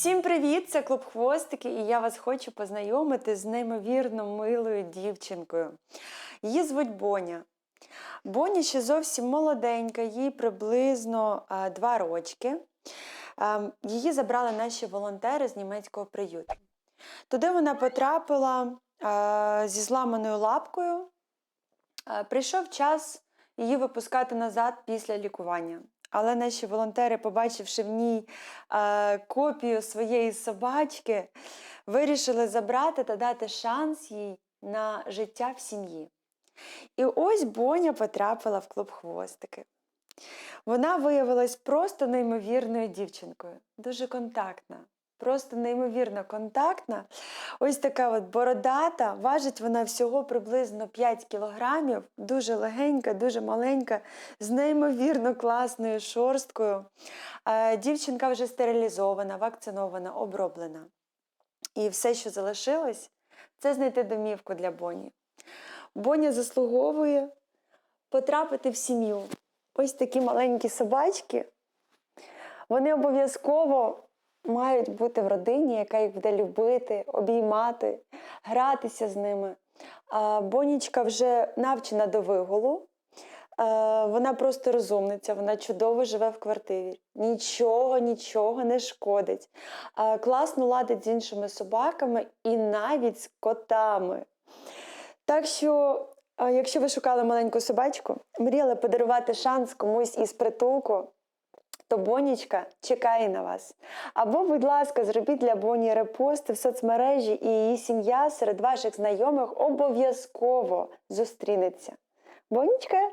Всім привіт! Це клуб Хвостики, і я вас хочу познайомити з неймовірно милою дівчинкою. Її звуть Боня. Боня ще зовсім молоденька, їй приблизно два рочки. Її забрали наші волонтери з німецького приюту. Туди вона потрапила зі зламаною лапкою. Прийшов час її випускати назад після лікування. Але наші волонтери, побачивши в ній е, копію своєї собачки, вирішили забрати та дати шанс їй на життя в сім'ї. І ось Боня потрапила в клуб хвостики. Вона виявилась просто неймовірною дівчинкою, дуже контактна, просто неймовірно контактна. Ось така от бородата, важить вона всього приблизно 5 кілограмів, дуже легенька, дуже маленька, з неймовірно класною шорсткою. Е, Дівчинка вже стерилізована, вакцинована, оброблена. І все, що залишилось, це знайти домівку для Боні. Боня заслуговує потрапити в сім'ю. Ось такі маленькі собачки. Вони обов'язково мають бути в родині, яка їх буде любити, обіймати, гратися з ними. Бонічка вже навчена до вигулу. Вона просто розумниця, вона чудово живе в квартирі. Нічого, нічого не шкодить. Класно ладить з іншими собаками і навіть з котами. Так що, якщо ви шукали маленьку собачку, мріяли подарувати шанс комусь із притулку, то Бонічка чекає на вас. Або, будь ласка, зробіть для Боні репости в соцмережі, і її сім'я серед ваших знайомих обов'язково зустрінеться. Бонічка,